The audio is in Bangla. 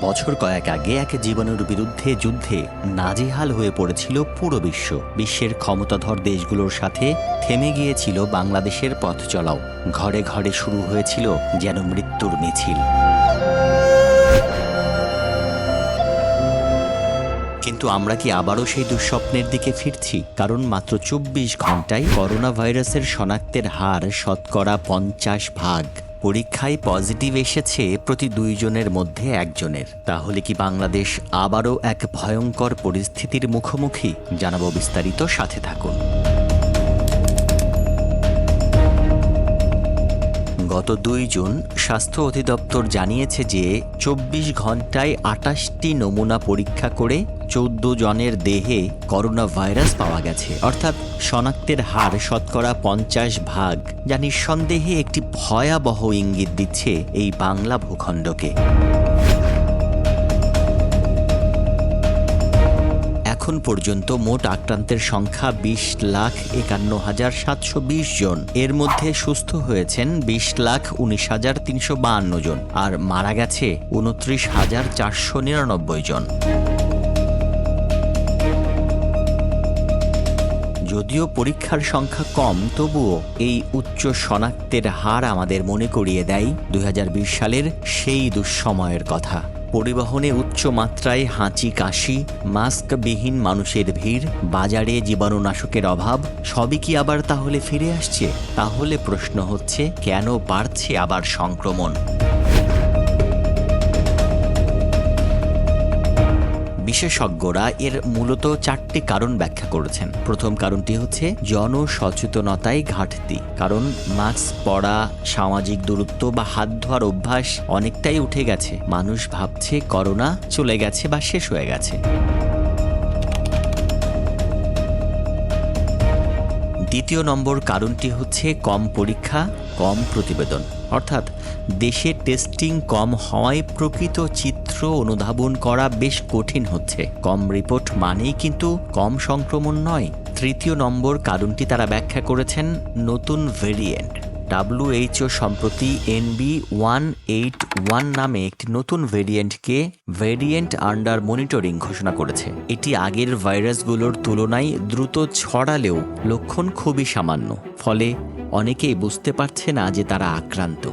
বছর কয়েক আগে এক জীবাণুর বিরুদ্ধে যুদ্ধে নাজেহাল হয়ে পড়েছিল পুরো বিশ্ব। বিশ্বের ক্ষমতাধর দেশগুলোর সাথে থেমে গিয়েছিল বাংলাদেশের পথ চলাও। ঘরে ঘরে শুরু হয়েছিল যেন মৃত্যুর মিছিল। কিন্তু আমরা কি আবারও সেই দুঃস্বপ্নের দিকে ফিরছি? কারণ মাত্র চব্বিশ ঘন্টায় করোনা ভাইরাসের শনাক্তের হার শতকরা পঞ্চাশ ভাগ। পরীক্ষায় পজিটিভ এসেছে প্রতি দুইজনের মধ্যে একজনের। তাহলে কি বাংলাদেশ আবারও এক ভয়ঙ্কর পরিস্থিতির মুখোমুখি? জানাব বিস্তারিত, সাথে থাকুন। গত দুই জুন স্বাস্থ্য অধিদপ্তর জানিয়েছে যে চব্বিশ ঘন্টায় আটাশটি নমুনা পরীক্ষা করে চৌদ্দ জনের দেহে করোনা ভাইরাস পাওয়া গেছে। অর্থাৎ শনাক্তের হার শতকরা পঞ্চাশ ভাগ। যা নিঃসন্দেহে একটি ভয়াবহ ইঙ্গিত দিচ্ছে এই বাংলা ভূখণ্ডকে। এখন পর্যন্ত মোট আক্রান্তের সংখ্যা বিশ লাখ একান্ন হাজার সাতশো বিশ জন। এর মধ্যে সুস্থ হয়েছেন বিশ লাখ উনিশ হাজার তিনশো বাহান্ন জন আর মারা গেছে উনত্রিশ হাজার চারশো নিরানব্বই জন। যদিও পরীক্ষার সংখ্যা কম, তবুও এই উচ্চ শনাক্তের হার আমাদের মনে করিয়ে দেয় দু হাজার বিশ সালের সেই দুঃসময়ের কথা। পরিবহনে উচ্চ মাত্রায় হাঁচি কাশি, মাস্কবিহীন মানুষের ভিড়, বাজারে জীবাণুনাশকের অভাব, সবই কি আবার তাহলে ফিরে আসছে? তাহলে প্রশ্ন হচ্ছে, কেন বাড়ছে আবার সংক্রমণ? বিশেষজ্ঞরা এর মূলত চারটি কারণ ব্যাখ্যা করেছেন। প্রথম কারণটি হচ্ছে জনসচেতনতায় ঘাটতি, কারণ মাস্ক পরা, সামাজিক দূরত্ব বা হাত ধোয়ার অভ্যাস অনেকটাই উঠে গেছে। মানুষ ভাবছে, করোনা চলে গেছে বা শেষ হয়ে গেছে। দ্বিতীয় নম্বর কারণটি হচ্ছে কম পরীক্ষা, কম প্রতিবেদন। অর্থাৎ দেশে টেস্টিং কম হওয়ায় প্রকৃত চিত্র অনুধাবন করা বেশ কঠিন হচ্ছে। কম রিপোর্ট মানেই কিন্তু কম সংক্রমণ নয়। তৃতীয় নম্বর কারণটি তারা ব্যাখ্যা করেছেন নতুন ভেরিয়েন্ট ডাব্লিউএইচও সম্প্রতি এনবি ওয়ান এইট ওয়ান নামে একটি নতুন ভেরিয়েন্টকে ভেরিয়েন্ট আন্ডার মনিটরিং ঘোষণা করেছে। এটি আগের ভাইরাসগুলোর তুলনায় দ্রুত ছড়ালেও লক্ষণ খুবই সামান্য, ফলে অনেকেই বুঝতে পারছে না যে তারা আক্রান্ত।